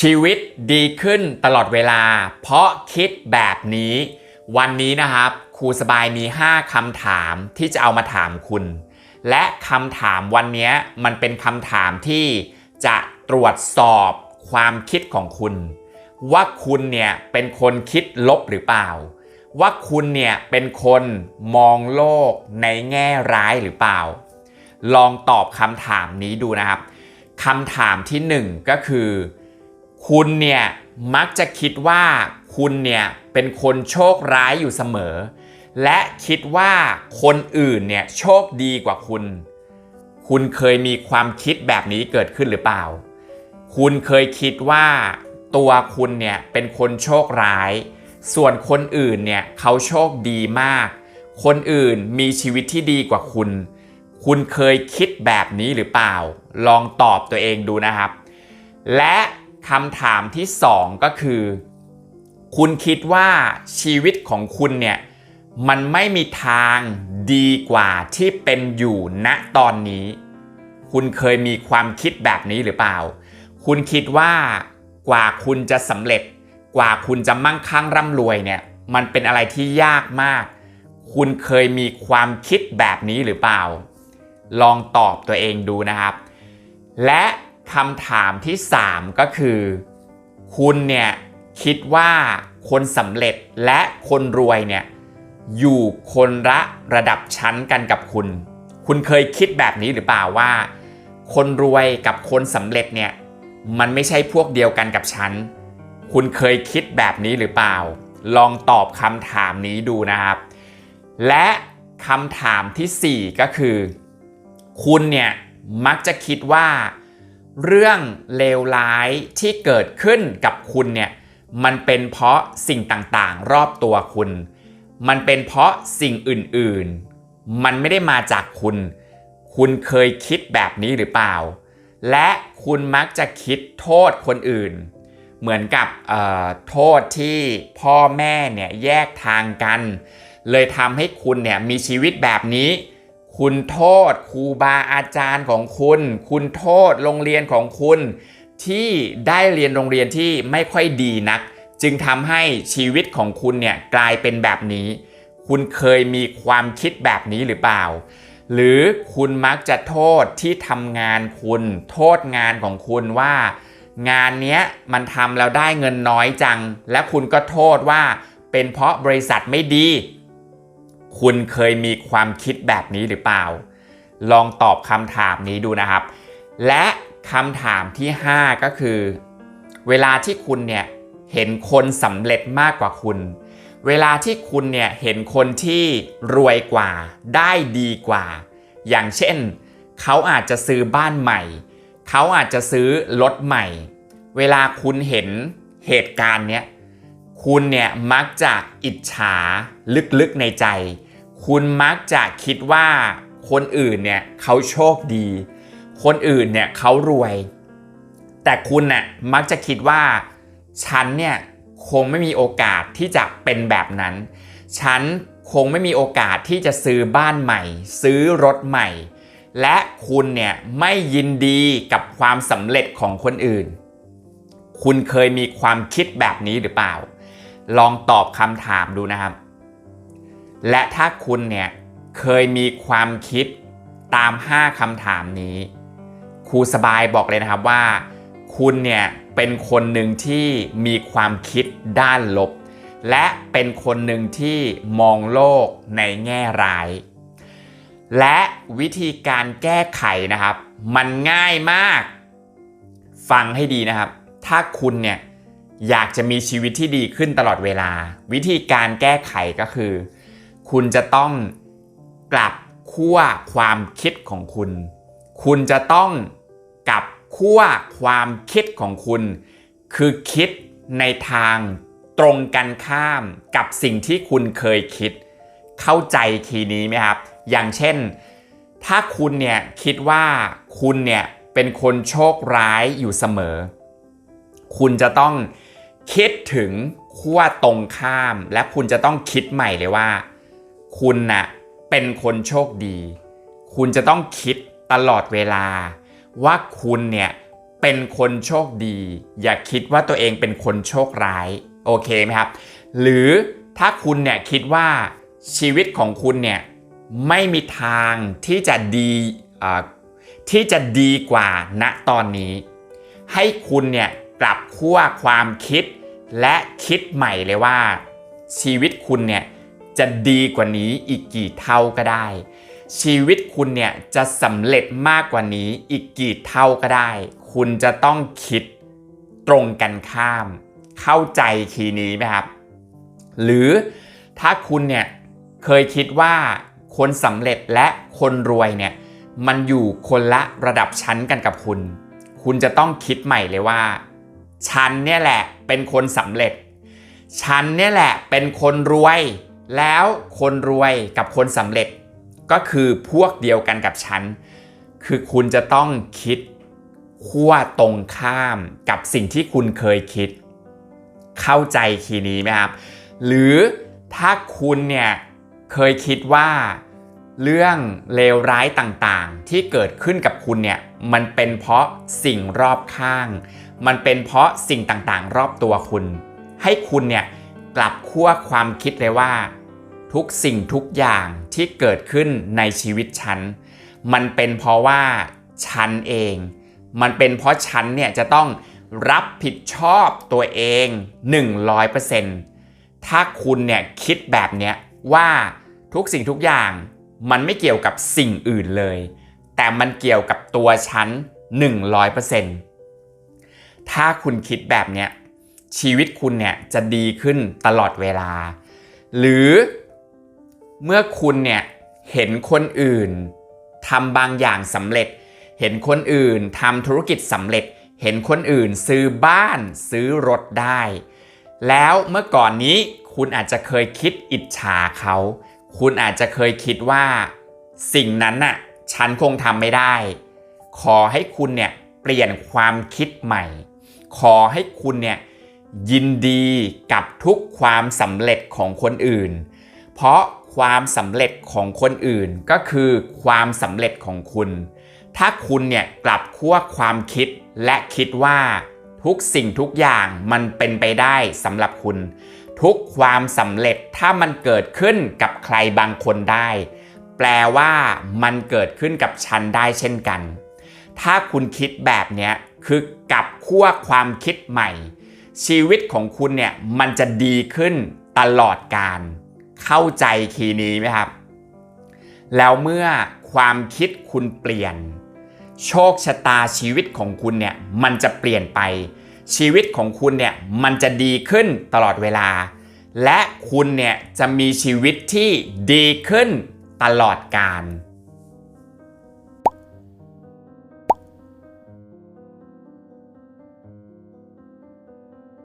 ชีวิตดีขึ้นตลอดเวลา เพราะคิดแบบนี้ วันนี้นะครับครูสบายมี 5คำถามที่จะเอามาถามคุณ และคำถามวันนี้มันเป็นคำถามที่จะตรวจสอบความคิดของคุณ ว่าคุณเนี่ยเป็นคนคิดลบหรือเปล่า ว่าคุณเนี่ยเป็นคนมองโลกในแง่ร้ายหรือเปล่า ลองตอบคำถามนี้ดูนะครับคำถามที่หนึ่งก็คือ คุณเนี่ยมักจะคิดว่าคุณเนี่ยเป็นคนโชคร้ายอยู่เสมอ และคิดว่าคนอื่นเนี่ยโชคดีกว่าคุณ คุณเคยมีความคิดแบบนี้เกิดขึ้นหรือเปล่า คุณเคยคิดว่าตัวคุณเนี่ยเป็นคนโชคร้าย ส่วนคนอื่นเนี่ยเขาโชคดีมาก คนอื่นมีชีวิตที่ดีกว่าคุณ คุณเคยคิดแบบนี้หรือเปล่า ลองตอบตัวเองดูนะครับ และ คำถามที่สองก็คือ คุณคิดว่าชีวิตของคุณเนี่ยมันไม่มีทางดีกว่าที่เป็นอยู่ณตอนนี้ คุณเคยมีความคิดแบบนี้หรือเปล่า คุณคิดว่ากว่าคุณจะสำเร็จ กว่าคุณจะมั่งคั่งร่ำรวยเนี่ยมันเป็นอะไรที่ยากมาก คุณเคยมีความคิดแบบนี้หรือเปล่า ลองตอบตัวเองดูนะครับ และ คำถามที่ 3 ก็คือ คุณเนี่ยคิดว่าคนสำเร็จและคนรวยเนี่ยอยู่คนละระดับชั้นกันกับคุณ คุณเคยคิดแบบนี้หรือเปล่าว่า คนรวยกับคนสำเร็จเนี่ยมันไม่ใช่พวกเดียวกันกับฉัน คุณเคยคิดแบบนี้หรือเปล่า ลองตอบคำถามนี้ดูนะครับ และคำถามทีสี่4 ก็คือ คุณเนี่ยมักจะคิดว่า เรื่องเลวร้ายที่เกิดขึ้นกับคุณเนี่ยมันเป็นเพราะสิ่งต่างๆ รอบตัวคุณ มันเป็นเพราะสิ่งอื่นๆ มันไม่ได้มาจากคุณ คุณเคยคิดแบบนี้หรือเปล่า และคุณมักจะคิดโทษคนอื่น เหมือนกับโทษที่พ่อแม่เนี่ยแยกทางกัน เลยทำให้คุณเนี่ยมีชีวิตแบบนี้ คุณโทษครูบาอาจารย์ของคุณ คุณโทษโรงเรียนของคุณ ที่ได้เรียนโรงเรียนที่ไม่ค่อยดีนัก จึงทำให้ชีวิตของคุณเนี่ยกลายเป็นแบบนี้ คุณเคยมีความคิดแบบนี้หรือเปล่า หรือคุณมักจะโทษที่ทำงานคุณ โทษงานของคุณว่า งานเนี้ยมันทำแล้วได้เงินน้อยจัง และคุณก็โทษว่าเป็นเพราะบริษัทไม่ดี คุณเคยมีความคิดแบบนี้หรือเปล่า ลองตอบคำถามนี้ดูนะครับ และคำถามที่ 5 ก็คือ เวลาที่คุณเนี่ยเห็นคนสำเร็จมากกว่าคุณ เวลาที่คุณเนี่ยเห็นคนที่รวยกว่า ได้ดีกว่า อย่างเช่น เขาอาจจะซื้อบ้านใหม่ เขาอาจจะซื้อรถใหม่ เวลาคุณเห็นเหตุการณ์เนี้ย คุณเนี่ยมักจะอิจฉาลึกๆในใจ คุณมักจะคิดว่าคนอื่นเนี่ยเขาโชคดี คนอื่นเนี่ยเขารวย แต่คุณน่ะมักจะคิดว่า ฉันเนี่ยคงไม่มีโอกาสที่จะเป็นแบบนั้น ฉันคงไม่มีโอกาสที่จะซื้อบ้านใหม่ ซื้อรถใหม่ และคุณเนี่ยไม่ยินดีกับความสำเร็จของคนอื่น คุณเคยมีความคิดแบบนี้หรือเปล่า ลองตอบคำถามดูนะครับ และถ้าคุณเนี่ยเคยมีความคิดตาม 5 คำถามนี้ ครูสบายบอกเลยนะครับว่า คุณเนี่ยเป็นคนหนึ่งที่มีความคิดด้านลบ และเป็นคนหนึ่งที่มองโลกในแง่ร้าย และวิธีการแก้ไขนะครับ มันง่ายมาก ฟังให้ดีนะครับ ถ้าคุณเนี่ย อยากจะมีชีวิตที่ดีขึ้นตลอดเวลา วิธีการแก้ไขก็คือ คุณจะต้องกลับขั้วความคิดของคุณ คุณจะต้องกลับขั้วความคิดของคุณ คือคิดในทางตรงกันข้ามกับสิ่งที่คุณเคยคิด เข้าใจคีย์นี้ไหมครับ อย่างเช่น ถ้าคุณเนี่ยคิดว่าคุณเนี่ยเป็นคนโชคร้ายอยู่เสมอ คุณจะต้อง คิดถึงขั้วตรงข้าม และคุณจะต้องคิดใหม่เลยว่า คุณน่ะเป็นคนโชคดี คุณจะต้องคิดตลอดเวลา ว่าคุณเนี่ยเป็นคนโชคดี อย่าคิดว่าตัวเองเป็นคนโชคร้ายโอเคไหมครับ หรือถ้าคุณเนี่ยคิดว่าชีวิตของคุณเนี่ยไม่มีทางที่จะดีอ่าที่จะดีกว่าณตอนนี้ ให้คุณเนี่ยกลับขั้วความคิด และคิดใหม่เลยว่า ชีวิตคุณเนี่ยจะดีกว่านี้อีกกี่เท่าก็ได้ ชีวิตคุณเนี่ยจะสำเร็จมากกว่านี้อีกกี่เท่าก็ได้ คุณจะต้องคิดตรงกันข้าม เข้าใจคีย์นี้ไหมครับ หรือถ้าคุณเนี่ยเคยคิดว่าคนสำเร็จและคนรวยเนี่ยมันอยู่คนละระดับชั้นกันกับคุณ คุณจะต้องคิดใหม่เลยว่า ฉันเนี่ยแหละเป็นคนสำเร็จ ฉันเนี่ยแหละเป็นคนรวย แล้วคนรวยกับคนสำเร็จ ก็คือพวกเดียวกันกับฉัน คือคุณจะต้องคิดขั้วตรงข้ามกับสิ่งที่คุณเคยคิด เข้าใจคีย์นี้ไหมครับ หรือถ้าคุณเนี่ยเคยคิดว่าเรื่องเลวร้ายต่างๆ ที่เกิดขึ้นกับคุณเนี่ยมันเป็นเพราะสิ่งรอบข้าง มันเป็นเพราะสิ่งต่างๆ รอบตัวคุณ ให้คุณเนี่ยกลับขั้วความคิดเลยว่า ทุกสิ่งทุกอย่างที่เกิดขึ้นในชีวิตฉัน มันเป็นเพราะว่าฉันเอง มันเป็นเพราะฉันเนี่ยจะต้องรับผิดชอบตัวเอง 100%ถ้าคุณเนี่ยคิดแบบเนี้ยว่าทุกสิ่งทุกอย่างมันไม่เกี่ยวกับสิ่งอื่นเลย แต่มันเกี่ยวกับตัวฉัน 100% ถ้าคุณคิดแบบเนี้ยชีวิตคุณเนี่ยจะดีขึ้นตลอดเวลา หรือเมื่อคุณเนี่ยเห็นคนอื่นทำบางอย่างสำเร็จ เห็นคนอื่นทำธุรกิจสำเร็จ เห็นคนอื่นซื้อบ้านซื้อรถได้ แล้วเมื่อก่อนนี้คุณอาจจะเคยคิดอิจฉาเขา คุณอาจจะเคยคิดว่า สิ่งนั้นน่ะฉันคงทำไม่ได้ ขอให้คุณเนี่ยเปลี่ยนความคิดใหม่ ขอให้คุณเนี่ยยินดีกับทุกความสำเร็จของคนอื่น เพราะความสำเร็จของคนอื่นก็คือความสำเร็จของคุณ ถ้าคุณเนี่ยกลับขั้วความคิดและคิดว่าทุกสิ่งทุกอย่างมันเป็นไปได้สำหรับคุณ ทุกความสำเร็จถ้ามันเกิดขึ้นกับใครบางคนได้ แปลว่ามันเกิดขึ้นกับฉันได้เช่นกัน ถ้าคุณคิดแบบเนี้ย คือกลับขั้วความคิดใหม่ ชีวิตของคุณเนี่ยมันจะดีขึ้นตลอดการ เข้าใจคีย์นี้ไหมครับ แล้วเมื่อความคิดคุณเปลี่ยน โชคชะตาชีวิตของคุณเนี่ยมันจะเปลี่ยนไป ชีวิตของคุณเนี่ยมันจะดีขึ้นตลอดเวลา และคุณเนี่ยจะมีชีวิตที่ดีขึ้นตลอดการ